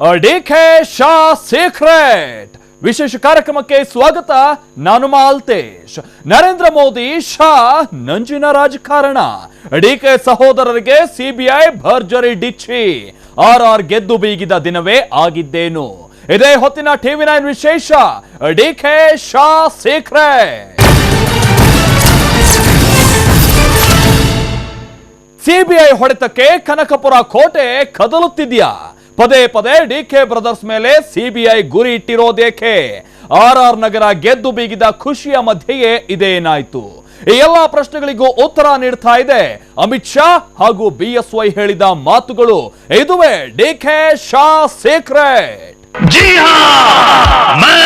DK Shah secret. ವಿಶೇಷ ಕಾರ್ಯಕ್ರಮಕ್ಕೆ ಸ್ವಾಗತ, ನಾನು ಮಾಲ್ತೇಶ್. ನರೇಂದ್ರ ಮೋದಿ, ಶಾ ನಂಜಿನ ರಾಜಕಾರಣ. ಡಿಕೆ ಸಹೋದರರಿಗೆ ಸಿಬಿಐ ಭರ್ಜರಿ ಡಿಚ್ಚಿ. ಆರ್ ಆರ್ ಗೆದ್ದು ಬೀಗಿದ ದಿನವೇ ಆಗಿದ್ದೇನು. ಇದೇ ಹೊತ್ತಿನ ಟಿವಿ ನೈನ್ ವಿಶೇಷ ಡಿಕೆ ಶಾ ಸೀಕ್ರೆಟ್. ಸಿಬಿಐ ಹೊಡೆತಕ್ಕೆ ಕನಕಪುರ ಕೋಟೆ ಕದಲುತ್ತಿದ್ಯಾ? ಪದೇ ಪದೇ ಡಿ ಕೆ ಬ್ರದರ್ಸ್ ಮೇಲೆ ಸಿಬಿಐ ಗುರಿ ಇಟ್ಟಿರೋದೇಕೆ? ಆರ್ ಆರ್ ನಗರ ಗೆದ್ದು ಬೀಗಿದ ಖುಷಿಯ ಮಧ್ಯೆಯೇ ಇದೇನಾಯ್ತು? ಈ ಎಲ್ಲಾ ಪ್ರಶ್ನೆಗಳಿಗೂ ಉತ್ತರ ನೀಡ್ತಾ ಇದೆ ಅಮಿತ್ ಶಾ ಹಾಗೂ ಬಿಎಸ್ವೈ ಹೇಳಿದ ಮಾತುಗಳು ಇದುವೇ ಡಿ ಕೆ ಶಾ ಸೀಕ್ರೆಟ್. ಜಿ ಹಾ! ಮೈ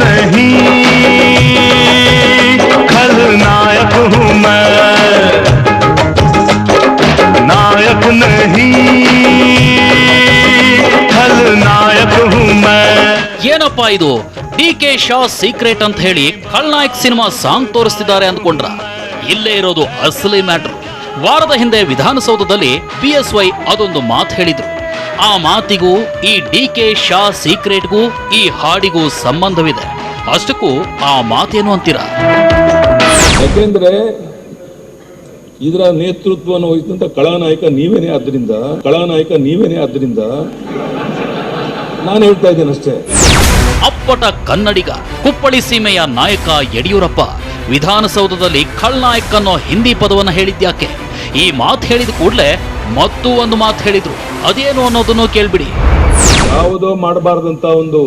ನಹೀ हूं मैं नायक नहीं खलनायक हूं मैं ಏನಪ್ಪಾ ಇದು ಡಿ ಕೆ ಶಾ ಸೀಕ್ರೆಟ್ ಅಂತ ಹೇಳಿ ಖಲ್ನಾಯಕ್ ಸಿನಿಮಾ ಸಾಂಗ್ ತೋರಿಸ್ತಿದ್ದಾರೆ ಅಂದ್ಕೊಂಡ್ರ ಇಲ್ಲೇ ಇರೋದು ಅಸಲಿ ಮ್ಯಾಟ್ರ್ ವಾರದ ಹಿಂದೆ ವಿಧಾನಸೌಧದಲ್ಲಿ ಪಿ ಎಸ್ ವೈ ಅದೊಂದು ಮಾತು ಹೇಳಿದ್ರು ಆ ಮಾತಿಗೂ ಈ ಡಿ ಕೆ ಶಾ ಸೀಕ್ರೆಟ್ಗೂ ಈ ಹಾಡಿಗೂ ಸಂಬಂಧವಿದೆ ಅಷ್ಟಕ್ಕೂ ಆ ಮಾತೇನು ಅಂತೀರಾ ಯಾಕೆಂದ್ರೆ ಇದರ ನೇತೃತ್ವವನ್ನು ವಹಿಸಿದಂಥ ಕಳಾನಾಯಕ ನೀವೇನೇ ಆದ್ರಿಂದ ಕಳಾನಾಯಕ ನೀವೇನೇ ಆದ್ರಿಂದ ನಾನು ಹೇಳ್ತಾ ಇದ್ದೇನೆ ಅಷ್ಟೇ. ಅಪ್ಪಟ ಕನ್ನಡಿಗ ಕುಪ್ಪಳಿ ಸೀಮೆಯ ನಾಯಕ ಯಡಿಯೂರಪ್ಪ ವಿಧಾನಸೌಧದಲ್ಲಿ ಖಳ್ನಾಯಕ್ ಅನ್ನೋ ಹಿಂದಿ ಪದವನ್ನ ಹೇಳಿದ್ಯಾಕೆ? ಈ ಮಾತು ಹೇಳಿದ ಕೂಡಲೇ ಮತ್ತೂ ಒಂದು ಮಾತು ಹೇಳಿದ್ರು. ಅದೇನು ಅನ್ನೋದನ್ನು ಕೇಳ್ಬಿಡಿ. ಯಾವುದೋ ಮಾಡಬಾರ್ದಂತ ಒಂದು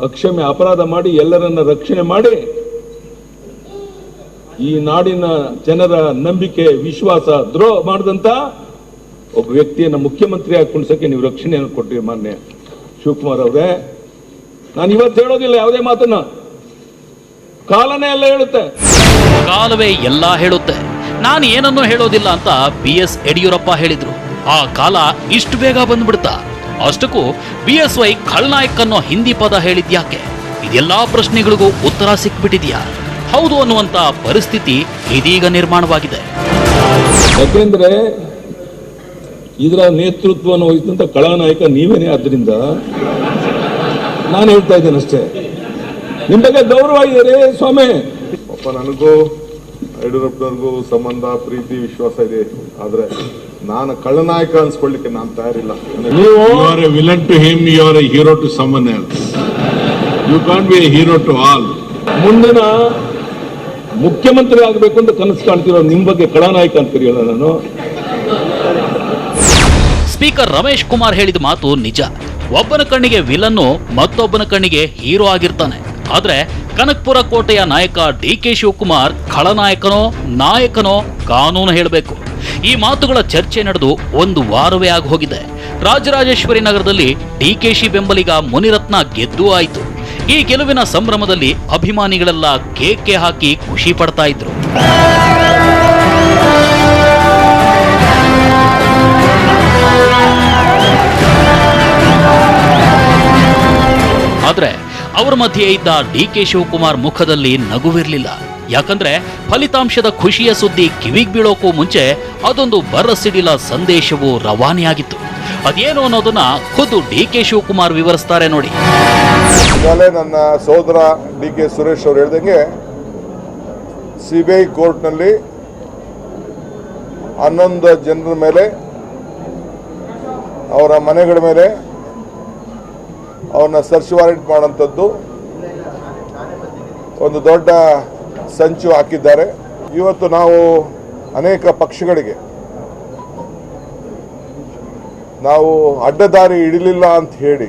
ಅಕ್ಷಮ್ಯ ಅಪರಾಧ ಮಾಡಿ ಎಲ್ಲರನ್ನ ರಕ್ಷಣೆ ಮಾಡಿ ಈ ನಾಡಿನ ಜನರ ನಂಬಿಕೆ, ವಿಶ್ವಾಸ ದ್ರೋಹ ಮಾಡಿದಂತ ಒಬ್ಬ ವ್ಯಕ್ತಿಯನ್ನು ಮುಖ್ಯಮಂತ್ರಿ ಹಾಕೊಂಡ್ಸಕ್ಕೆ ನೀವು ರಕ್ಷಣೆಯನ್ನು ಕೊಟ್ಟಿರಿ ಮಾನ್ಯ ಶಿವಕುಮಾರ್ ಅವರೇ. ನಾನು ಇವತ್ತು ಹೇಳೋದಿಲ್ಲ, ಯಾವುದೇ ಮಾತನ್ನ. ಕಾಲನೇ ಎಲ್ಲ ಹೇಳುತ್ತೆ. ಕಾಲವೇ ಎಲ್ಲ ಹೇಳುತ್ತೆ. ನಾನು ಏನನ್ನೂ ಹೇಳೋದಿಲ್ಲ ಅಂತ ಬಿ ಎಸ್ ಯಡಿಯೂರಪ್ಪ ಹೇಳಿದ್ರು. ಆ ಕಾಲ ಇಷ್ಟು ಬೇಗ ಬಂದ್ಬಿಡ್ತಾ. ಅಷ್ಟಕ್ಕೂ ಬಿ ಎಸ್ ವೈ ಖಳ್ನಾಯಕ್ ಅನ್ನೋ ಹಿಂದಿ ಪದ ಹೇಳಿದ್ಯಾಕೆ? ಇದೆಲ್ಲಾ ಪ್ರಶ್ನೆಗಳಿಗೂ ಉತ್ತರ ಸಿಕ್ಬಿಟ್ಟಿದ್ಯಾ? ಹೌದು ಅನ್ನುವಂತ ಪರಿಸ್ಥಿತಿ ಇದೀಗ ನಿರ್ಮಾಣವಾಗಿದೆ. ಯಾಕೆಂದ್ರೆ ಇದರ ನೇತೃತ್ವವನ್ನು ವಹಿಸಿದಂತ ಕಳಾನಾಯಕ ನೀವೇನೇ ಆದ್ರಿಂದ ನಾನು ಹೇಳ್ತಾ ಇದ್ದೇನೆ ಅಷ್ಟೇ. ನಿಮ್ ಬಗ್ಗೆ ಗೌರವ ಇದೆ ಸ್ವಾಮಿ? ಪಾಪ ನನಗೂ ಯಡಿಯೂರಪ್ಪನವ್ರಿಗೂ ಸಂಬಂಧ ಪ್ರೀತಿ ವಿಶ್ವಾಸ ಇದೆ. ಆದ್ರೆ ನಾನು ಕಳ್ಳನಾಯಕ ಅನ್ಸ್ಕೊಳ್ಳಿಕ್ಕೆ ನಾನು ತಯಾರಿಲ್ಲ. ನೀವು are are a villain to him, you are a hero you someone be a hero to all. ಮುಂದಿನ ಮುಖ್ಯಮಂತ್ರಿ ಆಗಬೇಕು ಅಂತ ಕನಸು ಕಾಣ್ತಿರೋ ನಿಮ್ ಬಗ್ಗೆ ಅಂತ ನಾನು. ಸ್ಪೀಕರ್ ರಮೇಶ್ ಕುಮಾರ್ ಹೇಳಿದ ಮಾತು ನಿಜ. ಒಬ್ಬನ ಕಣ್ಣಿಗೆ ವಿಲನ್ನು ಮತ್ತೊಬ್ಬನ ಕಣ್ಣಿಗೆ ಹೀರೋ ಆಗಿರ್ತಾನೆ. ಆದ್ರೆ ಕನಕ್ಪುರ ಕೋಟೆಯ ನಾಯಕ ಡಿ ಕೆ ಶಿವಕುಮಾರ್ ಖಳನಾಯಕನೋ, ನಾಯಕನೋ ಕಾನೂನು ಹೇಳಬೇಕು. ಈ ಮಾತುಗಳ ಚರ್ಚೆ ನಡೆದು ಒಂದು ವಾರವೇ ಆಗಿ ಹೋಗಿದೆ ರಾಜರಾಜೇಶ್ವರಿ ನಗರದಲ್ಲಿ ಡಿಕೆಶಿ ಬೆಂಬಲಿಗ ಮುನಿರತ್ನ ಗೆದ್ದು ಆಯಿತು. ಈ ಗೆಲುವಿನ ಸಂಭ್ರಮದಲ್ಲಿ ಅಭಿಮಾನಿಗಳೆಲ್ಲ ಕೇಕೆ ಹಾಕಿ ಖುಷಿ ಪಡ್ತಾ ಇದ್ರು. ಆದ್ರೆ ಅವರ ಮಧ್ಯೆ ಇದ್ದ ಡಿ ಕೆ ಶಿವಕುಮಾರ್ ಮುಖದಲ್ಲಿ ನಗುವಿರಲಿಲ್ಲ. ಯಾಕಂದ್ರೆ ಫಲಿತಾಂಶದ ಖುಷಿಯ ಸುದ್ದಿ ಕಿವಿಗ್ ಬೀಳೋಕ್ಕೂ ಮುಂಚೆ ಅದೊಂದು ಬರಸಿಡಿಲ ಸಂದೇಶವು ರವಾನೆಯಾಗಿತ್ತು. ಅದೇನು ಅನ್ನೋದನ್ನ ಖುದ್ದು ಡಿ ಕೆ ಶಿವಕುಮಾರ್ ವಿವರಿಸ್ತಾರೆ ನೋಡಿ. ಈಗಾಗಲೇ ನನ್ನ ಸೋದರ ಡಿ ಕೆ ಸುರೇಶ್ ಅವರು ಹೇಳ್ದಂಗೆ ಸಿ ಬಿ ಐ ಕೋರ್ಟ್ನಲ್ಲಿ ಹನ್ನೊಂದು ಜನರ ಮೇಲೆ, ಅವರ ಮನೆಗಳ ಮೇಲೆ ಅವ್ರನ್ನ ಸರ್ಚ್ ವಾರೆಂಟ್ ಮಾಡೋಂಥದ್ದು ಒಂದು ದೊಡ್ಡ ಸಂಚು ಹಾಕಿದ್ದಾರೆ. ಇವತ್ತು ನಾವು ಅನೇಕ ಪಕ್ಷಗಳಿಗೆ ನಾವು ಅಡ್ಡದಾರಿ ಹಿಡಿಲಿಲ್ಲ ಅಂತ ಹೇಳಿ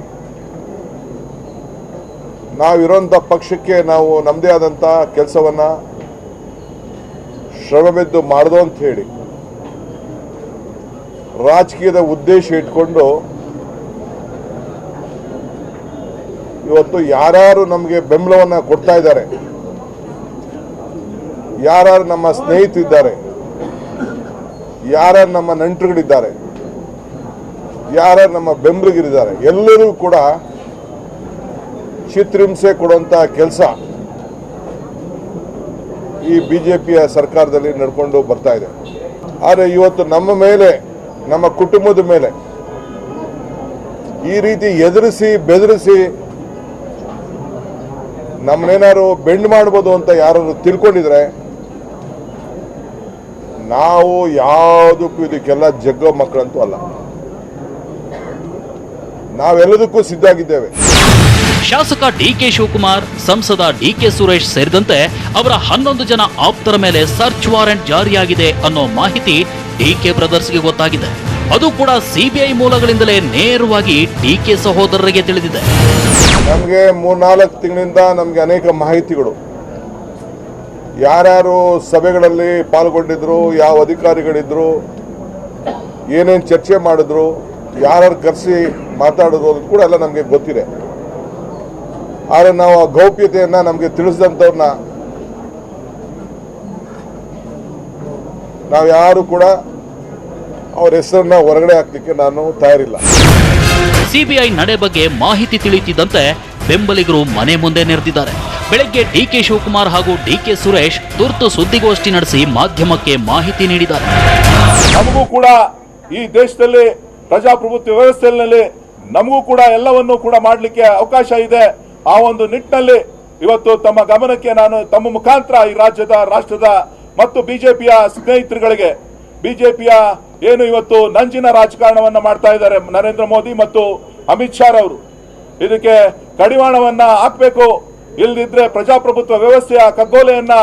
ನಾವಿರೋಂಥ ಪಕ್ಷಕ್ಕೆ ನಾವು ನಮ್ಮದೇ ಆದಂಥ ಕೆಲಸವನ್ನು ಶ್ರಮಬಿದ್ದು ಮಾಡ್ದೋ ಅಂತ ಹೇಳಿ ರಾಜಕೀಯದ ಉದ್ದೇಶ ಇಟ್ಕೊಂಡು ಇವತ್ತು ಯಾರ್ಯಾರು ನಮಗೆ ಬೆಂಬಲವನ್ನು ಕೊಡ್ತಾ ಇದ್ದಾರೆ, ಯಾರ್ಯಾರು ನಮ್ಮ ಸ್ನೇಹಿತರಿದ್ದಾರೆ, ಯಾರ್ಯಾರು ನಮ್ಮ ನೆಂಟರುಗಳಿದ್ದಾರೆ, ಯಾರ್ಯಾರು ನಮ್ಮ ಬೆಂಬಲಿಗರಿದ್ದಾರೆ, ಎಲ್ಲರೂ ಕೂಡ ಚಿತ್ರಹಿಂಸೆ ಕೊಡುವಂಥ ಕೆಲಸ ಈ ಬಿ ಸರ್ಕಾರದಲ್ಲಿ ನಡ್ಕೊಂಡು ಬರ್ತಾ ಇದೆ. ಆದರೆ ಇವತ್ತು ನಮ್ಮ ಮೇಲೆ, ನಮ್ಮ ಕುಟುಂಬದ ಮೇಲೆ ಈ ರೀತಿ ಎದುರಿಸಿ, ಬೆದರಿಸಿ ನಮ್ಮನ್ನೇನಾದ್ರು ಬೆಂಡ್ ಮಾಡ್ಬೋದು ಅಂತ ಯಾರು ತಿಳ್ಕೊಂಡಿದ್ರೆ ನಾವು ಯಾವುದಕ್ಕೂ ಇದಕ್ಕೆಲ್ಲ ಜಗ್ಗೋ ಮಕ್ಕಳಂತೂ ಅಲ್ಲ. ನಾವೆಲ್ಲದಕ್ಕೂ ಸಿದ್ಧಾಗಿದ್ದೇವೆ ಶಾಸಕ ಡಿಕೆ ಶಿವಕುಮಾರ್, ಸಂಸದ ಡಿಕೆ ಸುರೇಶ್ ಸೇರಿದಂತೆ ಅವರ ಹನ್ನೊಂದು ಜನ ಆಪ್ತರ ಮೇಲೆ ಸರ್ಚ್ ವಾರೆಂಟ್ ಜಾರಿಯಾಗಿದೆ ಅನ್ನೋ ಮಾಹಿತಿ ಡಿಕೆ ಬ್ರದರ್ಸ್ಗೆ ಗೊತ್ತಾಗಿದೆ. ಅದು ಕೂಡ ಸಿಬಿಐ ಮೂಲಗಳಿಂದಲೇ ನೇರವಾಗಿ ಡಿಕೆ ಸಹೋದರರಿಗೆ ತಿಳಿದಿದೆ. ನಮಗೆ ಮೂರ್ನಾಲ್ಕು ತಿಂಗಳಿಂದ ನಮಗೆ ಅನೇಕ ಮಾಹಿತಿಗಳು. ಯಾರ್ಯಾರು ಸಭೆಗಳಲ್ಲಿ ಪಾಲ್ಗೊಂಡಿದ್ರು, ಯಾವ ಅಧಿಕಾರಿಗಳಿದ್ರು, ಏನೇನು ಚರ್ಚೆ ಮಾಡಿದ್ರು, ಯಾರ್ಯಾರು ಕರೆಸಿ ಮಾತಾಡಿದ್ರು ಕೂಡ ಎಲ್ಲ ನಮಗೆ ಗೊತ್ತಿದೆ. ಆದರೆ ನಾವು ಆ ಗೌಪ್ಯತೆಯನ್ನು ನಮಗೆ ತಿಳಿಸಿದಂಥವ್ರನ್ನ ನಾವು ಯಾರು ಕೂಡ ಅವರ ಹೆಸರನ್ನ ಹೊರಗಡೆ ಹಾಕ್ಲಿಕ್ಕೆ ನಾನು ತಯಾರಿಲ್ಲ. ಸಿಬಿಐ ನಡೆ ಬಗ್ಗೆ ಮಾಹಿತಿ ತಿಳಿಯುತ್ತಿದ್ದಂತೆ ಬೆಂಬಲಿಗರು ಮನೆ ಮುಂದೆ ನೆರೆದಿದ್ದಾರೆ. ಬೆಳಗ್ಗೆ ಡಿಕೆ ಶಿವಕುಮಾರ್ ಹಾಗೂ ಡಿಕೆ ಸುರೇಶ್ ತುರ್ತು ಸುದ್ದಿಗೋಷ್ಠಿ ನಡೆಸಿ ಮಾಧ್ಯಮಕ್ಕೆ ಮಾಹಿತಿ ನೀಡಿದ್ದಾರೆ. ನಮಗೂ ಕೂಡ ಈ ದೇಶದಲ್ಲಿ ಪ್ರಜಾಪ್ರಭುತ್ವ ವ್ಯವಸ್ಥೆಯಲ್ಲಿ ನಮಗೂ ಕೂಡ ಎಲ್ಲವನ್ನೂ ಕೂಡ ಮಾಡಲಿಕ್ಕೆ ಅವಕಾಶ ಇದೆ. ಆ ಒಂದು ನಿಟ್ಟಿನಲ್ಲಿ ಇವತ್ತು ತಮ್ಮ ಗಮನಕ್ಕೆ ನಾನು ತಮ್ಮ ಮುಖಾಂತರ ಈ ರಾಜ್ಯದ, ರಾಷ್ಟ್ರದ ಮತ್ತು ಬಿಜೆಪಿಯ ಸ್ನೇಹಿತರುಗಳಿಗೆ, ಬಿಜೆಪಿಯ ಏನು ಇವತ್ತು ನಂಜಿನ ರಾಜಕಾರಣವನ್ನು ಮಾಡ್ತಾ ಇದ್ದಾರೆ ನರೇಂದ್ರ ಮೋದಿ ಮತ್ತು ಅಮಿತ್ ಶಾ ಅವರು ಇದಕ್ಕೆ ಕಡಿವಾಣವನ್ನ ಹಾಕಬೇಕು. ಇಲ್ಲದಿದ್ರೆ ಪ್ರಜಾಪ್ರಭುತ್ವ ವ್ಯವಸ್ಥೆಯ ಕಗ್ಗೋಲೆಯನ್ನ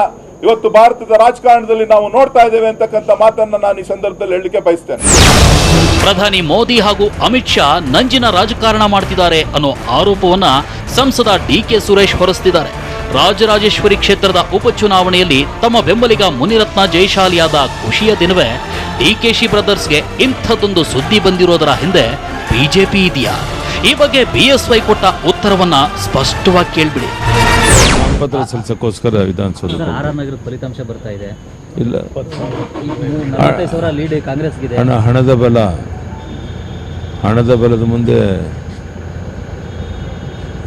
ಇವತ್ತು ಭಾರತದ ರಾಜಕಾರಣದಲ್ಲಿ ನಾವು ನೋಡ್ತಾ ಇದ್ದೇವೆ ಅಂತಕ್ಕಂಥ ಮಾತನ್ನ ನಾನು ಈ ಸಂದರ್ಭದಲ್ಲಿ ಹೇಳಲಿಕ್ಕೆ ಬಯಸ್ತೇನೆ. ಪ್ರಧಾನಿ ಮೋದಿ ಹಾಗೂ ಅಮಿತ್ ಶಾ ನಂಜಿನ ರಾಜಕಾರಣ ಮಾಡ್ತಿದ್ದಾರೆ ಅನ್ನೋ ಆರೋಪವನ್ನ ಸಂಸದ ಡಿ ಕೆ ಸುರೇಶ್ ಹೊರಿಸ್ತಿದ್ದಾರೆ. ರಾಜರಾಜೇಶ್ವರಿ ಕ್ಷೇತ್ರದ ಉಪಚುನಾವಣೆಯಲ್ಲಿ ತಮ್ಮ ಬೆಂಬಲಿಗ ಮುನಿರತ್ನ ಜಯಶಾಲಿಯಾದ ಖುಷಿಯ ದಿನವೇ ಡಿ ಕೆ ಶಿ ಬ್ರದರ್ಸ್ಗೆ ಇಂಥದ್ದೊಂದು ಸುದ್ದಿ ಬಂದಿರೋದರ ಹಿಂದೆ ಬಿಜೆಪಿ ಇದೆಯಾ? ಈ ಬಗ್ಗೆ ಬಿಎಸ್ವೈ ಕೊಟ್ಟ ಉತ್ತರವನ್ನ ಸ್ಪಷ್ಟವಾಗಿ ಕೇಳ್ಬಿಡಿ. ಪತ್ರ ಸಲ್ಲಿಸೋಕ್ಕೋಸ್ಕರ ವಿಧಾನಸೌಧ ಆರ್ ಆರ್ ನಗರದ ಫಲಿತಾಂಶ ಬರ್ತಾ ಇದೆ. ಇಲ್ಲ. ನಲವತ್ತೈದು ಸಾವಿರ ಲೀಡ್ ಕಾಂಗ್ರೆಸ್ಗಿದೆ. ಹಣ ಹಣದ ಬಲ. ಹಣದ ಬಲದ ಮುಂದೆ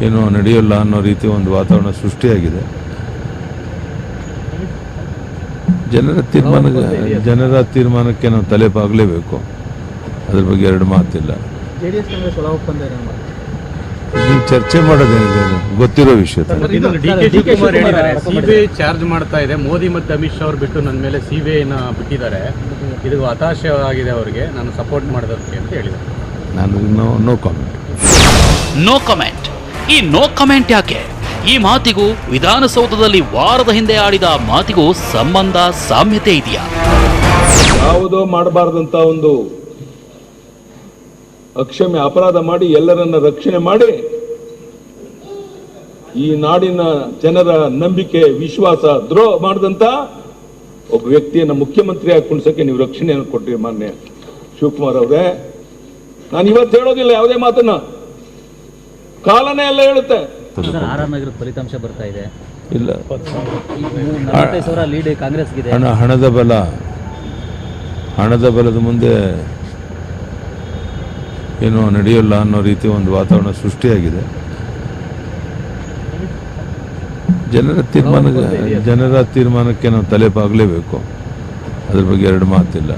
ಏನು ನಡೆಯೋಲ್ಲ ಅನ್ನೋ ರೀತಿ ಒಂದು ವಾತಾವರಣ ಸೃಷ್ಟಿಯಾಗಿದೆ. ಜನರ ತೀರ್ಮಾನ ಜನರ ತೀರ್ಮಾನಕ್ಕೆ ನಾವು ತಲೆಪಾಗಲೇಬೇಕು ಅದ್ರ ಬಗ್ಗೆ ಎರಡು ಮಾತಿಲ್ಲ ಜೆಡಿಎಸ್ ಕಾಂಗ್ರೆಸ್ ಒಳ ಒಪ್ಪಂದ ನೀವು ಚರ್ಚೆ ಮಾಡೋದೇನಿದೆ? ಗೊತ್ತಿರೋ ವಿಷಯ ಸಿಬಿಐ ಚಾರ್ಜ್ ಮಾಡ್ತಾ ಇದೆ. ಮೋದಿ ಮತ್ತು ಅಮಿತ್ ಶಾ ಅವ್ರು ಬಿಟ್ಟು ನನ್ನ ಮೇಲೆ ಸಿಬಿಐನ ಬಿಟ್ಟಿದ್ದಾರೆ. ಇದು ಹತಾಶವಾಗಿದೆ ಅವರಿಗೆ. ನಾನು ಸಪೋರ್ಟ್ ಮಾಡೋದಕ್ಕೆ ಅಂತ ಹೇಳಿದ್ದಾರೆ. ನಾನು no no comment no comment ಈ ನೋ ಕಮೆಂಟ್ ಯಾಕೆ? ಈ ಮಾತಿಗೂ ವಿಧಾನಸೌಧದಲ್ಲಿ ವಾರದ ಹಿಂದೆ ಆಡಿದ ಮಾತಿಗೂ ಸಂಬಂಧ ಸಾಮ್ಯತೆ ಇದೆಯಾ? ಯಾವುದೋ ಮಾಡಬಾರ್ದಂತ ಒಂದು ಅಕ್ಷಮ್ಯ ಅಪರಾಧ ಮಾಡಿ ಎಲ್ಲರನ್ನ ರಕ್ಷಣೆ ಮಾಡಿ ಈ ನಾಡಿನ ಜನರ ನಂಬಿಕೆ ವಿಶ್ವಾಸ ದ್ರೋಹ ಮಾಡಿದಂತ ಒಬ್ಬ ವ್ಯಕ್ತಿಯನ್ನು ಮುಖ್ಯಮಂತ್ರಿ ಆಗಿ ಕುಣಿಸಕ್ಕೆ ನೀವು ರಕ್ಷಣೆಯನ್ನು ಕೊಟ್ಟಿರಿ ಮಾನ್ಯ ಶಿವಕುಮಾರ್ ಅವರೇ. ನಾನು ಇವತ್ತು ಹೇಳೋದಿಲ್ಲ ಯಾವುದೇ ಮಾತನ್ನ. ಕಾಲನೇ ಎಲ್ಲ ಹೇಳುತ್ತೆ. ಆರಾಮಾಗಿರೋ ಫಲಿತಾಂಶ ಬರ್ತಾ ಇದೆ. ಇಲ್ಲ. ಸಾವಿರ ಲೀಡ್ ಕಾಂಗ್ರೆಸ್ಗಿದೆ. ಹಣ ಹಣದ ಬಲ. ಹಣದ ಬಲದ ಮುಂದೆ ಏನು ನಡೆಯೋಲ್ಲ ಅನ್ನೋ ರೀತಿ ಒಂದು ವಾತಾವರಣ ಸೃಷ್ಟಿಯಾಗಿದೆ. ಜನರ ತೀರ್ಮಾನ ಜನರ ತೀರ್ಮಾನಕ್ಕೆ ನಾವು ತಲೆ ಬಾಗಲೇಬೇಕು ಅದ್ರ ಬಗ್ಗೆ ಎರಡು ಮಾತಿಲ್ಲ.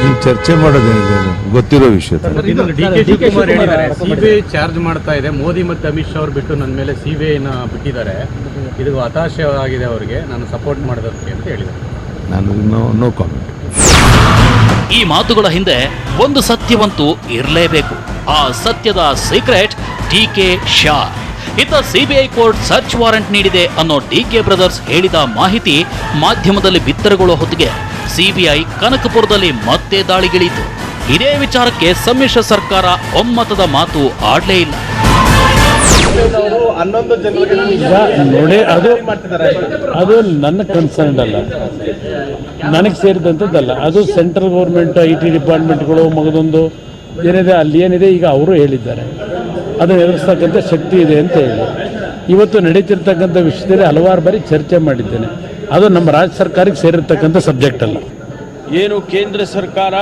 ನೀವು ಚರ್ಚೆ ಮಾಡೋದೇನಿದೆ ಗೊತ್ತಿರೋ ವಿಷಯ ತಾನೆ. ಡಿ ಕೆ ಶಿವಕುಮಾರ್ ಹೇಳಿದ್ದಾರೆ. ಸಿಬಿಐ ಚಾರ್ಜ್ ಮಾಡ್ತಾ ಇದೆ. ಮೋದಿ ಮತ್ತು ಅಮಿತ್ ಶಾ ಅವ್ರು ಬಿಟ್ಟು ನನ್ನ ಮೇಲೆ ಸಿಬಿಐನ ಬಿಟ್ಟಿದ್ದಾರೆ. ಇದು ಹತಾಶವಾಗಿದೆ ಅವರಿಗೆ. ನಾನು ಸಪೋರ್ಟ್ ಮಾಡೋದಕ್ಕೆ ಅಂತ ಹೇಳಿದೆ ನಾನು ನೋ ನೋ ಕಾಮೆಂಟ್. ಈ ಮಾತುಗಳ ಹಿಂದೆ ಒಂದು ಸತ್ಯವಂತೂ ಇರಲೇಬೇಕು. ಆ ಸತ್ಯದ ಸೀಕ್ರೆಟ್ ಡಿ ಕೆ ಶಾ. ಇತ್ತ ಸಿಬಿಐ ಕೋರ್ಟ್ ಸರ್ಚ್ ವಾರೆಂಟ್ ನೀಡಿದೆ ಅನ್ನೋ ಡಿಕೆ ಬ್ರದರ್ಸ್ ಹೇಳಿದ ಮಾಹಿತಿ ಮಾಧ್ಯಮದಲ್ಲಿ ಬಿತ್ತರಗೊಳ್ಳುವ ಹೊತ್ತಿಗೆ ಸಿಬಿಐ ಕನಕಪುರದಲ್ಲಿ ಮತ್ತೆ ದಾಳಿಗಿಳಿಯಿತು. ಇದೇ ವಿಚಾರಕ್ಕೆ ಸಮ್ಮಿಶ್ರ ಸರ್ಕಾರ ಒಮ್ಮತದ ಮಾತು ಆಡಲೇ ಇಲ್ಲ. ನೋಡಿ, ಅದು ಅದು ನನ್ನ ಕನ್ಸರ್ನ್ ಅಲ್ಲ. ನನಗೆ ಸೇರಿದಂಥದ್ದಲ್ಲ ಅದು ಸೆಂಟ್ರಲ್ ಗೌರ್ಮೆಂಟ್ ಐ ಟಿ ಡಿಪಾರ್ಟ್ಮೆಂಟ್ಗಳು ಮಗದೊಂದು ಏನಿದೆ, ಅಲ್ಲಿ ಏನಿದೆ, ಈಗ ಅವರು ಹೇಳಿದ್ದಾರೆ. ಅದನ್ನು ಎದುರಿಸ್ತಕ್ಕಂಥ ಶಕ್ತಿ ಇದೆ ಅಂತ ಹೇಳಿ. ಇವತ್ತು ನಡೀತಿರ್ತಕ್ಕಂಥ ವಿಷಯದಲ್ಲಿ ಹಲವಾರು ಬಾರಿ ಚರ್ಚೆ ಮಾಡಿದ್ದೇನೆ. ಅದು ನಮ್ಮ ರಾಜ್ಯ ಸರ್ಕಾರಕ್ಕೆ ಸೇರಿರ್ತಕ್ಕಂಥ ಸಬ್ಜೆಕ್ಟ್ ಅಲ್ಲ. ಏನು ಕೇಂದ್ರ ಸರ್ಕಾರ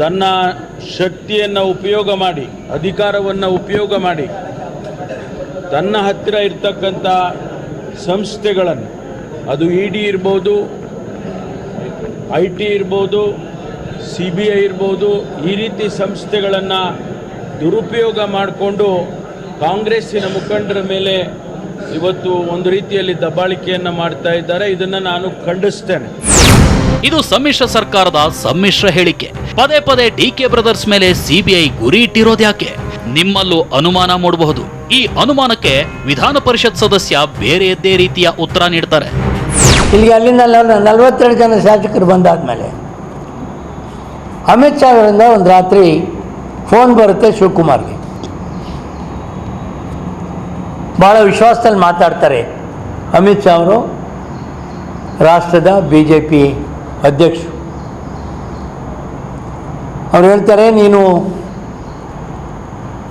ತನ್ನ ಶಕ್ತಿಯನ್ನು ಉಪಯೋಗ ಮಾಡಿ, ಅಧಿಕಾರವನ್ನು ಉಪಯೋಗ ಮಾಡಿ, ತನ್ನ ಹತ್ತಿರ ಇರ್ತಕ್ಕಂಥ ಸಂಸ್ಥೆಗಳನ್ನು, ಅದು ಇ ಡಿ ಇರ್ಬೋದು, ಐ ಟಿ ಇರ್ಬೋದು, ಸಿ ಬಿ ಐ ಇರ್ಬೋದು, ಈ ರೀತಿ ಸಂಸ್ಥೆಗಳನ್ನು ದುರುಪಯೋಗ ಮಾಡಿಕೊಂಡು ಕಾಂಗ್ರೆಸ್ಸಿನ ಮುಖಂಡರ ಮೇಲೆ ಇವತ್ತು ಒಂದು ರೀತಿಯಲ್ಲಿ ದಬ್ಬಾಳಿಕೆಯನ್ನು ಮಾಡ್ತಾ ಇದ್ದಾರೆ. ಇದನ್ನು ನಾನು ಖಂಡಿಸ್ತೇನೆ. ಇದು ಸಮ್ಮಿಶ್ರ ಸರ್ಕಾರದ ಸಮ್ಮಿಶ್ರ ಹೇಳಿಕೆ. ಪದೇ ಪದೇ ಡಿ ಕೆ ಬ್ರದರ್ಸ್ ಮೇಲೆ ಸಿಬಿಐ ಗುರಿ ಇಟ್ಟಿರೋದ್ಯಾಕೆ ನಿಮ್ಮಲ್ಲೂ ಅನುಮಾನ ಮೂಡಬಹುದು. ಈ ಅನುಮಾನಕ್ಕೆ ವಿಧಾನ ಪರಿಷತ್ ಸದಸ್ಯ ಬೇರೆಯದ್ದೇ ರೀತಿಯ ಉತ್ತರ ನೀಡ್ತಾರೆ. ಇಲ್ಲಿಗೆ ಅಲ್ಲಿಂದ ನಲ್- ನಲವತ್ತೆರಡು ಜನ ಶಾಸಕರು ಬಂದಾದ್ಮೇಲೆ ಅಮಿತ್ ಶಾ ಅವರಿಂದ ಒಂದು ರಾತ್ರಿ ಫೋನ್ ಬರುತ್ತೆ ಶಿವಕುಮಾರ್ಗೆ. ಭಾಳ ವಿಶ್ವಾಸದಲ್ಲಿ ಮಾತಾಡ್ತಾರೆ. ಅಮಿತ್ ಶಾ ಅವರು ರಾಷ್ಟ್ರದ ಬಿ ಜೆ ಪಿ ಅಧ್ಯಕ್ಷರು. ಅವ್ರು ಹೇಳ್ತಾರೆ, ನೀನು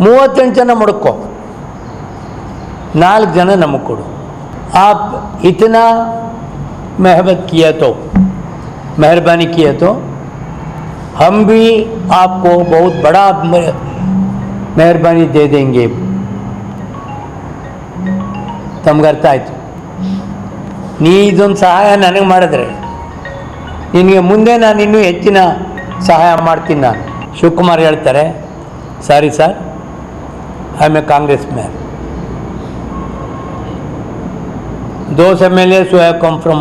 ಮೂವತ್ತೆಂಟು ಜನ ಮುಡ್ಕೊ. ನಾಲ್ಕು ಜನ ನಮಗೆ ಕೊಡು. ಆ ಇತನ ಮೆಹಬತ್ ಕಿಯತೋ, ಮೆಹರ್ಬಾನಿ ಕಿಯತೋ हम भी आपको बहुत बड़ा मे- मेहरबानी दे देंगे ತಮ್ಗೆ ಅರ್ಥ ಆಯಿತು ನೀ ಇದೊಂದು ಸಹಾಯ ನನಗೆ ಮಾಡಿದ್ರೆ ನಿನಗೆ ಮುಂದೆ ನಾನು ಇನ್ನೂ ಹೆಚ್ಚಿನ ಸಹಾಯ ಮಾಡ್ತೀನಿ ನಾನು ಶಿವಕುಮಾರ್ ಹೇಳ್ತಾರೆ sorry sir I am a Congress man Those MLAs who have come from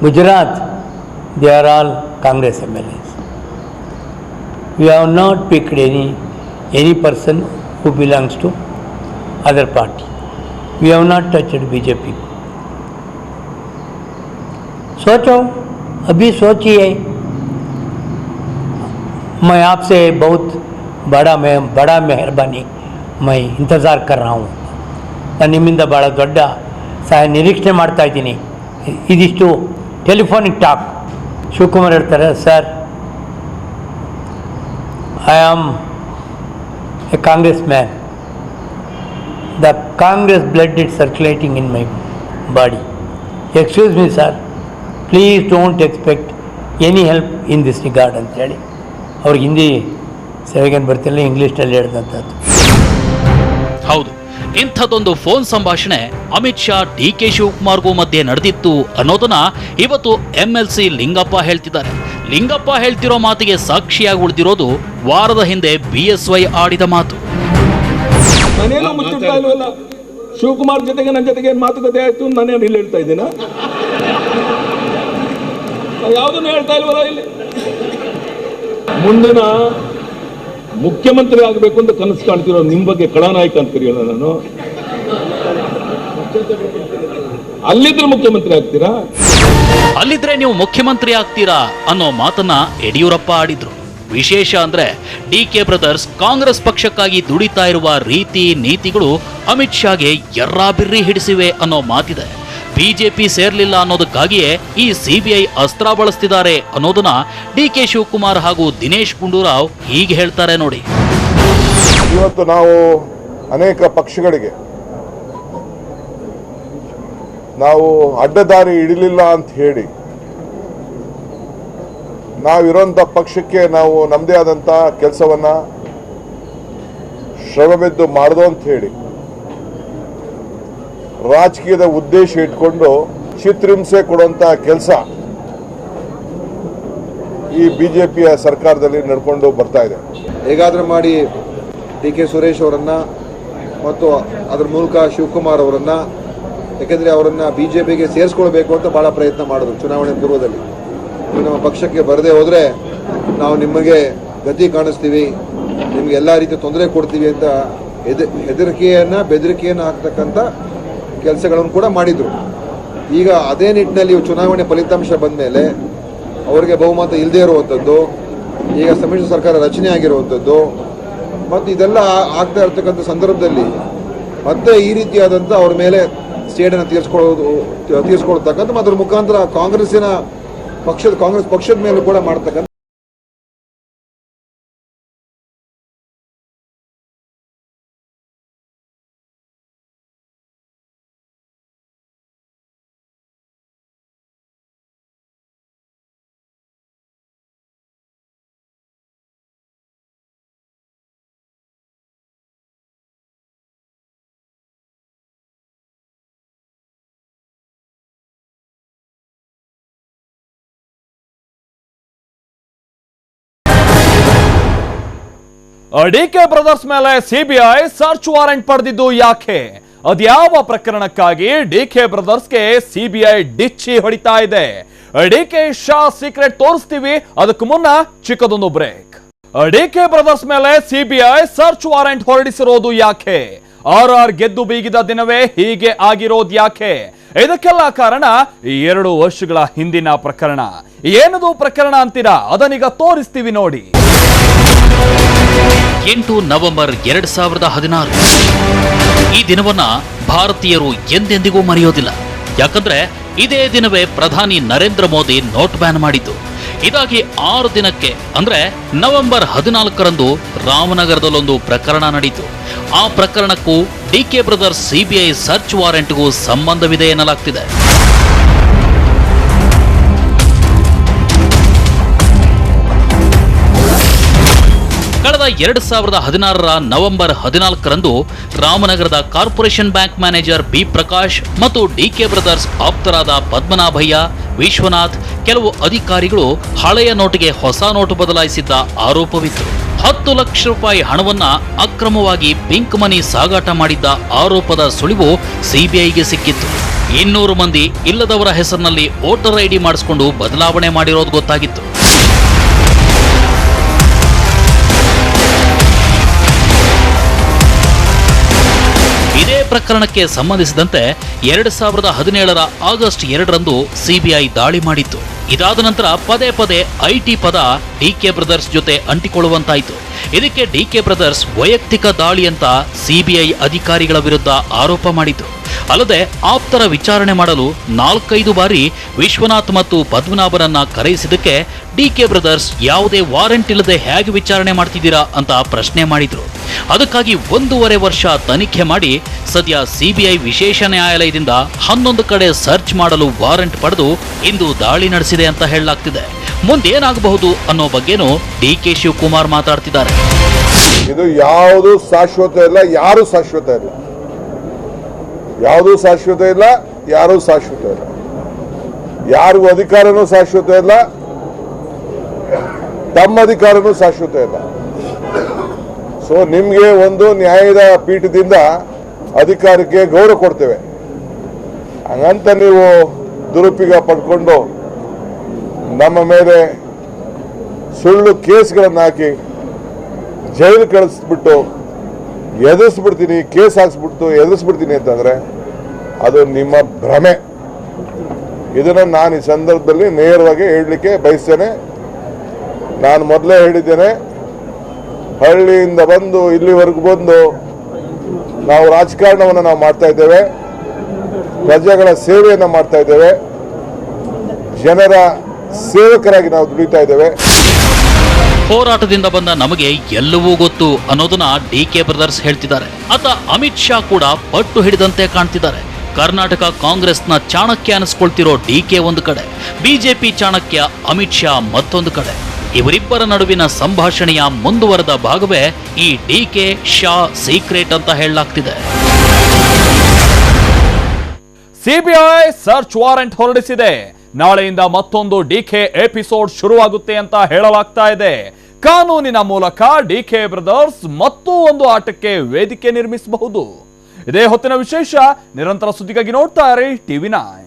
Gujarat, they are all Congress MLAs. We have not picked any, any person who belongs to other party. We have not touched BJP. सोचो अभी सोचिए मैं आपसे बहुत बड़ा मैं बड़ा मेहरबानी मैं इंतज़ार कर रहा हूँ ನಾನು ನಿಮ್ಮಿಂದ ಭಾಳ ದೊಡ್ಡ ಸಹಾಯ ನಿರೀಕ್ಷೆ ಮಾಡ್ತಾ ಇದ್ದೀನಿ ಇದಿಷ್ಟು ಟೆಲಿಫೋನಿಕ್ ಟಾಕ್ ಶಿವಕುಮಾರ್ ಹೇಳ್ತಾರೆ sir I am a Congress man the Congress blood it circulating in my body excuse me sir please don't expect any help in this regard ಅಂತೇಳಿ ಅವ್ರಿಗೆ ಹಿಂದಿ ಸರಿಗೇನು ಬರ್ತಿಲ್ಲ ಇಂಗ್ಲೀಷ್ನಲ್ಲಿ ಹೇಳಿದಂಥದ್ದು ಹೌದು. ಇಂಥದ್ದೊಂದು ಫೋನ್ ಸಂಭಾಷಣೆ ಅಮಿತ್ ಶಾ ಡಿ ಕೆ ಶಿವಕುಮಾರ್ಗೂ ಮಧ್ಯೆ ನಡೆದಿತ್ತು ಅನ್ನೋದನ್ನ ಇವತ್ತು ಎಂ ಎಲ್ ಸಿ ಲಿಂಗಪ್ಪ ಹೇಳ್ತಿದ್ದಾರೆ. ಲಿಂಗಪ್ಪ ಹೇಳ್ತಿರೋ ಮಾತಿಗೆ ಸಾಕ್ಷಿಯಾಗಿ ಉಳಿದಿರೋದು ವಾರದ ಹಿಂದೆ ಬಿ ಎಸ್ ವೈ ಆಡಿದ ಮಾತು. ಶಿವಕುಮಾರ್ ಜೊತೆಗೆ ನನ್ನ ಜೊತೆಗೆ ಏನು ಮಾತುಕತೆ ಆಯ್ತು? ನಾನೇನು ಇಲ್ಲಿ ಹೇಳ್ತಾ ಇದ್ದೀನ? ಯಾವುದನ್ನು ಹೇಳ್ತಾ ಇಲ್ವಲ್ಲ ಇಲ್ಲಿ? ಮುಂದಿನ ಮುಖ್ಯಮಂತ್ರಿ ಆಗಬೇಕು ಅಂತ ಕನಸು ಕಾಣ್ತಿರೋ ನಿಮ್ ಬಗ್ಗೆ ಕಳಾನಾಯಕ ಅಂತ ಕರೆಯೋಣ ನಾನು. ಅಲ್ಲಿದ್ರೆ ಮುಖ್ಯಮಂತ್ರಿ ಆಗ್ತೀರಾ? ಅಲ್ಲಿದ್ರೆ ನೀವು ಮುಖ್ಯಮಂತ್ರಿ ಆಗ್ತೀರಾ ಅನ್ನೋ ಮಾತನ್ನ ಯಡಿಯೂರಪ್ಪ ಆಡಿದ್ರು. ವಿಶೇಷ ಅಂದ್ರೆ ಡಿ ಕೆ ಬ್ರದರ್ಸ್ ಕಾಂಗ್ರೆಸ್ ಪಕ್ಷಕ್ಕಾಗಿ ದುಡಿತಾ ಇರುವ ರೀತಿ ನೀತಿಗಳು ಅಮಿತ್ ಶಾಗೆ ಎರ್ರಾಬಿರ್ರಿ ಹಿಡಿಸಿವೆ ಅನ್ನೋ ಮಾತಿದೆ. ಬಿಜೆಪಿ ಸೇರ್ಲಿಲ್ಲ ಅನ್ನೋದಕ್ಕಾಗಿಯೇ ಈ ಸಿಬಿಐ ಅಸ್ತ್ರ ಬಳಸ್ತಿದ್ದಾರೆ ಅನ್ನೋದನ್ನ ಡಿ ಕೆ ಶಿವಕುಮಾರ್ ಹಾಗೂ ದಿನೇಶ್ ಗುಂಡೂರಾವ್ ಹೀಗೆ ಹೇಳ್ತಾರೆ ನೋಡಿ. ಇವತ್ತು ನಾವು ಅನೇಕ ಪಕ್ಷಗಳಿಗೆ ನಾವು ಅಡ್ಡದಾರಿ ಹಿಡಿಲಿಲ್ಲ ಅಂತ ಹೇಳಿ ನಾವಿರೋಂಥ ಪಕ್ಷಕ್ಕೆ ನಾವು ನಮ್ಮದೇ ಆದಂಥ ಕೆಲಸವನ್ನು ಶ್ರಮವೆದ್ದು ಮಾಡ್ದು ಅಂತ ಹೇಳಿ ರಾಜಕೀಯದ ಉದ್ದೇಶ ಇಟ್ಕೊಂಡು ಚಿತ್ರಹಿಂಸೆ ಕೊಡುವಂಥ ಕೆಲಸ ಈ ಬಿಜೆಪಿಯ ಸರ್ಕಾರದಲ್ಲಿ ನಡ್ಕೊಂಡು ಬರ್ತಾ ಇದೆ. ಹೇಗಾದರೂ ಮಾಡಿ ಡಿ ಕೆ ಸುರೇಶ್ ಅವರನ್ನು ಮತ್ತು ಅದರ ಮೂಲಕ ಶಿವಕುಮಾರ್ ಅವರನ್ನು, ಯಾಕೆಂದ್ರೆ ಅವರನ್ನು ಬಿ ಜೆ ಪಿಗೆ ಸೇರಿಸ್ಕೊಳ್ಬೇಕು ಅಂತ ಭಾಳ ಪ್ರಯತ್ನ ಮಾಡಿದ್ರು ಚುನಾವಣೆ ಪೂರ್ವದಲ್ಲಿ. ನಮ್ಮ ಪಕ್ಷಕ್ಕೆ ಬರದೇ ಹೋದರೆ ನಾವು ನಿಮಗೆ ಗತಿ ಕಾಣಿಸ್ತೀವಿ, ನಿಮ್ಗೆ ಎಲ್ಲ ರೀತಿಯ ತೊಂದರೆ ಕೊಡ್ತೀವಿ ಅಂತ ಹೆದ ಬೆದರಿಕೆಯನ್ನ ಬೆದರಿಕೆಯನ್ನು ಹಾಕ್ತಕ್ಕಂಥ ಕೆಲಸಗಳನ್ನು ಕೂಡ ಮಾಡಿದರು. ಈಗ ಅದೇ ನಿಟ್ಟಿನಲ್ಲಿ ಚುನಾವಣೆ ಫಲಿತಾಂಶ ಬಂದ ಮೇಲೆ ಅವರಿಗೆ ಬಹುಮತ ಇಲ್ಲದೇ ಇರುವಂಥದ್ದು, ಈಗ ಸಮ್ಮಿಶ್ರ ಸರ್ಕಾರ ರಚನೆ ಆಗಿರುವಂಥದ್ದು, ಮತ್ತು ಇದೆಲ್ಲ ಆಗ್ತಾ ಇರ್ತಕ್ಕಂಥ ಸಂದರ್ಭದಲ್ಲಿ ಮತ್ತೆ ಈ ರೀತಿಯಾದಂಥ ಅವ್ರ ಮೇಲೆ ಸೇಡನ್ನು ತೀರಿಸ್ಕೊಳ್ಳೋದು, ತೀರಿಸ್ಕೊಳ್ತಕ್ಕಂಥ ಮತ್ತು ಅದ್ರ ಮುಖಾಂತರ ಕಾಂಗ್ರೆಸ್ಸಿನ ಪಕ್ಷದ, ಕಾಂಗ್ರೆಸ್ ಪಕ್ಷದ ಮೇಲೂ ಕೂಡ ಮಾಡ್ತಕ್ಕಂಥ ಡಿಕೆ ಬ್ರದರ್ಸ್ ಮೇಲೆ ಸಿಬಿಐ ಸರ್ಚ್ ವಾರೆಂಟ್ ಪಡೆದಿದ್ದು ಯಾಕೆ? ಅದ್ಯಾವ ಪ್ರಕರಣಕ್ಕಾಗಿ ಡಿಕೆ ಬ್ರದರ್ಸ್ಗೆ ಸಿಬಿಐ ಡಿಚ್ಚಿ ಹೊಡಿತಾ ಇದೆ? ಡಿಕೆ ಶಾ ಸೀಕ್ರೆಟ್ ತೋರಿಸ್ತೀವಿ, ಅದಕ್ಕೂ ಮುನ್ನ ಚಿಕ್ಕದೊಂದು ಬ್ರೇಕ್. ಡಿಕೆ ಬ್ರದರ್ಸ್ ಮೇಲೆ ಸಿಬಿಐ ಸರ್ಚ್ ವಾರೆಂಟ್ ಹೊರಡಿಸಿರೋದು ಯಾಕೆ? ಆರ್ ಆರ್ ಗೆದ್ದು ಬೀಗಿದ ದಿನವೇ ಹೀಗೆ ಆಗಿರೋದು ಯಾಕೆ? ಇದಕ್ಕೆಲ್ಲ ಕಾರಣ ಎರಡು ವರ್ಷಗಳ ಹಿಂದಿನ ಪ್ರಕರಣ. ಏನದು ಪ್ರಕರಣ ಅಂತೀರಾ? ಅದನ್ನೀಗ ತೋರಿಸ್ತೀವಿ ನೋಡಿ. ಎಂಟು ನವೆಂಬರ್ ಎರಡ್ ಸಾವಿರದ ಹದಿನಾರು. ಈ ದಿನವನ್ನ ಭಾರತೀಯರು ಎಂದೆಂದಿಗೂ ಮರೆಯೋದಿಲ್ಲ. ಯಾಕಂದ್ರೆ ಇದೇ ದಿನವೇ ಪ್ರಧಾನಿ ನರೇಂದ್ರ ಮೋದಿ ನೋಟ್ ಬ್ಯಾನ್ ಮಾಡಿದ್ದು. ಇದಾಗಿ ಆರು ದಿನಕ್ಕೆ, ಅಂದ್ರೆ ನವೆಂಬರ್ ಹದಿನಾಲ್ಕರಂದು ರಾಮನಗರದಲ್ಲೊಂದು ಪ್ರಕರಣ ನಡೀತು. ಆ ಪ್ರಕರಣಕ್ಕೂ D K brothers CBI search ವಾರೆಂಟ್ಗೂ ಸಂಬಂಧವಿದೆ ಎನ್ನಲಾಗ್ತಿದೆ. ಎರಡ್ ಸಾವಿರದ ಹದಿನಾರರ ನವೆಂಬರ್ ಹದಿನಾಲ್ಕರಂದು ರಾಮನಗರದ corporation bank manager B Prakash ಮತ್ತು ಡಿಕೆ ಬ್ರದರ್ಸ್ ಆಪ್ತರಾದ ಪದ್ಮನಾಭಯ್ಯ, ವಿಶ್ವನಾಥ್ ಕೆಲವು ಅಧಿಕಾರಿಗಳು ಹಳೆಯ ನೋಟಿಗೆ ಹೊಸ ನೋಟು ಬದಲಾಯಿಸಿದ್ದ ಆರೋಪವಿತ್ತು. ಹತ್ತು ಲಕ್ಷ ರೂಪಾಯಿ ಹಣವನ್ನ ಅಕ್ರಮವಾಗಿ ಪಿಂಕ್ ಮನಿ ಸಾಗಾಟ ಮಾಡಿದ್ದ ಆರೋಪದ ಸುಳಿವು ಸಿಬಿಐಗೆ ಸಿಕ್ಕಿತ್ತು. ಇನ್ನೂರು ಮಂದಿ ಇಲ್ಲದವರ ಹೆಸರಿನಲ್ಲಿ ವೋಟರ್ ಐಡಿ ಮಾಡಿಸಿಕೊಂಡು ಬದಲಾವಣೆ ಮಾಡಿರೋದು ಗೊತ್ತಾಗಿತ್ತು. ಪ್ರಕರಣಕ್ಕೆ ಸಂಬಂಧಿಸಿದಂತೆ ಎರಡ್ ಸಾವಿರದ ಹದಿನೇಳರ ಆಗಸ್ಟ್ ಎರಡರಂದು ಸಿಬಿಐ ದಾಳಿ ಮಾಡಿತ್ತು. ಇದಾದ ನಂತರ ಪದೇ ಪದೇ ಐಟಿ ಪದ ಡಿಕೆ ಬ್ರದರ್ಸ್ ಜೊತೆ ಅಂಟಿಕೊಳ್ಳುವಂತಾಯಿತು. ಇದಕ್ಕೆ ಡಿಕೆ ಬ್ರದರ್ಸ್ ವೈಯಕ್ತಿಕ ದಾಳಿ ಅಂತ ಸಿಬಿಐ ಅಧಿಕಾರಿಗಳ ವಿರುದ್ಧ ಆರೋಪ ಮಾಡಿತು. ಅಲ್ಲದೆ ಆಪ್ತರ ವಿಚಾರಣೆ ಮಾಡಲು ನಾಲ್ಕೈದು ಬಾರಿ ವಿಶ್ವನಾಥ್ ಮತ್ತು ಪದ್ಮನಾಭರನ್ನ ಕರೆಯಿಸಿದ್ದಕ್ಕೆ ಡಿಕೆ ಬ್ರದರ್ಸ್ ಯಾವುದೇ ವಾರೆಂಟ್ ಇಲ್ಲದೆ ಹೇಗೆ ವಿಚಾರಣೆ ಮಾಡ್ತಿದ್ದೀರಾ ಅಂತ ಪ್ರಶ್ನೆ ಮಾಡಿದ್ರು. ಅದಕ್ಕಾಗಿ ಒಂದೂವರೆ ವರ್ಷ ತನಿಖೆ ಮಾಡಿ ಸದ್ಯ ಸಿಬಿಐ ವಿಶೇಷ ನ್ಯಾಯಾಲಯದಿಂದ ಹನ್ನೊಂದು ಕಡೆ ಸರ್ಚ್ ಮಾಡಲು ವಾರೆಂಟ್ ಪಡೆದು ಇಂದು ದಾಳಿ ನಡೆಸಿದೆ ಅಂತ ಹೇಳಲಾಗ್ತಿದೆ. ಮುಂದೇನಾಗಬಹುದು ಅನ್ನೋ ಬಗ್ಗೆನೂ ಡಿ ಕೆ ಶಿವಕುಮಾರ್ ಮಾತಾಡ್ತಿದ್ದಾರೆ. ಇದು ಯಾವುದು ಶಾಶ್ವತ ಇಲ್ಲ, ಯಾರು ಶಾಶ್ವತ ಇಲ್ಲ. ಯಾವುದೂ ಶಾಶ್ವತ ಇಲ್ಲ, ಯಾರೂ ಶಾಶ್ವತ ಇಲ್ಲ. ಯಾರಿಗೂ ಅಧಿಕಾರನೂ ಶಾಶ್ವತ ಇಲ್ಲ, ತಮ್ಮ ಅಧಿಕಾರನೂ ಶಾಶ್ವತ ಇಲ್ಲ. ಸೊ ನಿಮಗೆ ಒಂದು ನ್ಯಾಯದ ಪೀಠದಿಂದ ಅಧಿಕಾರಕ್ಕೆ ಗೌರವ ಕೊಡ್ತೇವೆ. ಹಂಗಂತ ನೀವು ದುರುಪಯೋಗ ಪಡ್ಕೊಂಡು ನಮ್ಮ ಮೇಲೆ ಸುಳ್ಳು ಕೇಸ್ಗಳನ್ನು ಹಾಕಿ ಜೈಲು ಕಳಿಸ್ಬಿಟ್ಟು ಎದುರಿಸ್ಬಿಡ್ತೀನಿ, ಕೇಸ್ ಹಾಕ್ಸ್ಬಿಡ್ತು, ಎದುರಿಸ್ಬಿಡ್ತೀನಿ ಅಂತಂದ್ರೆ ಅದು ನಿಮ್ಮ ಭ್ರಮೆ. ಇದನ್ನು ನಾನು ಈ ಸಂದರ್ಭದಲ್ಲಿ ನೇರವಾಗಿ ಹೇಳಲಿಕ್ಕೆ ಬಯಸ್ತೇನೆ. ನಾನು ಮೊದಲೇ ಹೇಳಿದ್ದೇನೆ, ಹಳ್ಳಿಯಿಂದ ಬಂದು ಇಲ್ಲಿವರೆಗೂ ಬಂದು ನಾವು ರಾಜಕಾರಣವನ್ನು ನಾವು ಮಾಡ್ತಾ ಇದ್ದೇವೆ, ಪ್ರಜೆಗಳ ಸೇವೆಯನ್ನು ಮಾಡ್ತಾ ಇದ್ದೇವೆ, ಜನರ ಸೇವಕರಾಗಿ ನಾವು ದುಡಿತಾ ಇದ್ದೇವೆ. ಹೋರಾಟದಿಂದ ಬಂದ ನಮಗೆ ಎಲ್ಲವೂ ಗೊತ್ತು ಅನ್ನೋದನ್ನ ಡಿ ಕೆ ಬ್ರದರ್ಸ್ ಹೇಳ್ತಿದ್ದಾರೆ. ಅತ ಅಮಿತ್ ಶಾ ಕೂಡ ಪಟ್ಟು ಹಿಡಿದಂತೆ ಕಾಣ್ತಿದ್ದಾರೆ. ಕರ್ನಾಟಕ ಕಾಂಗ್ರೆಸ್ನ ಚಾಣಕ್ಯ ಅನಿಸ್ಕೊಳ್ತಿರೋ ಡಿ ಕೆ ಒಂದು ಕಡೆ ಬಿಜೆಪಿ ಚಾಣಕ್ಯ ಅಮಿತ್ ಶಾ ಮತ್ತೊಂದು ಕಡೆ. ಇವರಿಬ್ಬರ ನಡುವಿನ ಸಂಭಾಷಣೆಯ ಮುಂದುವರೆದ ಭಾಗವೇ ಈ ಡಿ ಕೆ ಶಾ ಸೀಕ್ರೆಟ್ ಅಂತ ಹೇಳಲಾಗ್ತಿದೆ. ಸಿಬಿಐ ಸರ್ಚ್ ವಾರೆಂಟ್ ಹೊರಡಿಸಿದೆ. ನಾಳೆಯಿಂದ ಮತ್ತೊಂದು ಡಿಕೆ ಎಪಿಸೋಡ್ ಶುರುವಾಗುತ್ತೆ ಅಂತ ಹೇಳಲಾಗ್ತಾ ಇದೆ. ಕಾನೂನಿನ ಮೂಲಕ ಡಿಕೆ ಬ್ರದರ್ಸ್ ಮತ್ತೂ ಒಂದು ಆಟಕ್ಕೆ ವೇದಿಕೆ ನಿರ್ಮಿಸಬಹುದು. ಇದೇ ಹೊತ್ತಿನ ವಿಶೇಷ, ನಿರಂತರ ಸುದ್ದಿಗಾಗಿ ನೋಡ್ತಾ ಇರಿ ಟಿವಿ ನೈನ್.